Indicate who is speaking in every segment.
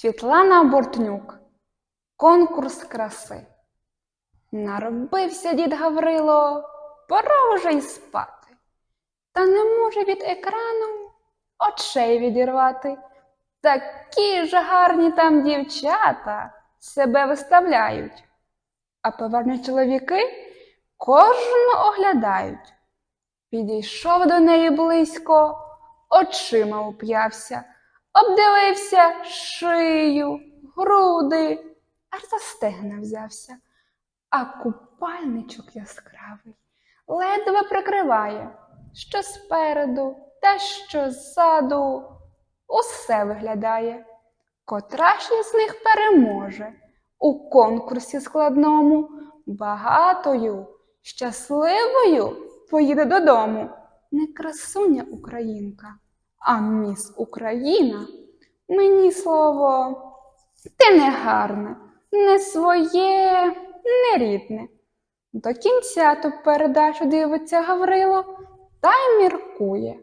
Speaker 1: Світлана Бортнюк. Конкурс краси. Наробився дід Гаврило, пора вже й спати. Та не може від екрану очей відірвати. Такі ж гарні там дівчата себе виставляють. А поверні чоловіки кожну оглядають. Підійшов до неї близько, очима уп'явся, обдивився шию, груди, аж за стегна взявся. А купальничок яскравий ледве прикриває, що спереду та що ззаду усе виглядає. Котра ж із них переможе у конкурсі складному, багатою, щасливою поїде додому. Не красуня українка, а міс Україна. Мені слово, ти не гарне, не своє, не рідне. До кінця ту передачу дивиться Гаврило та й міркує.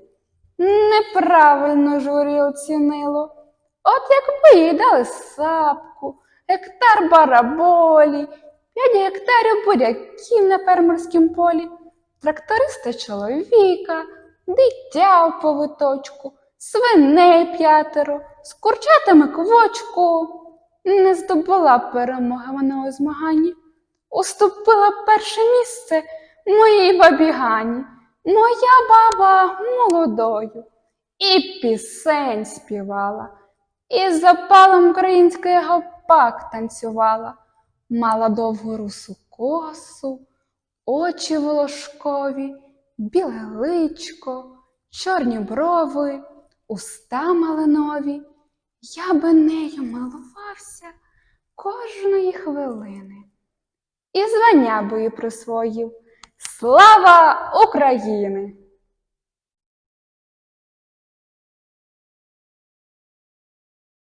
Speaker 1: Неправильно журі оцінило. От якби їй дали сапку, гектар бараболі, п'ять гектарів буряків на фермерськім полі, тракториста чоловіка, дитя в повиточку, свиней п'ятеро, з курчатами квочку. Не здобула перемоги вона у змаганні. Уступила перше місце моїй бабі Гані. Моя баба молодою. І пісень співала, і запалом української гопак танцювала, мала довгу русу косу, очі волошкові, біле личко, чорні брови, уста малинові. Я би нею милувався кожної хвилини. І звання би присвоїв. Слава України!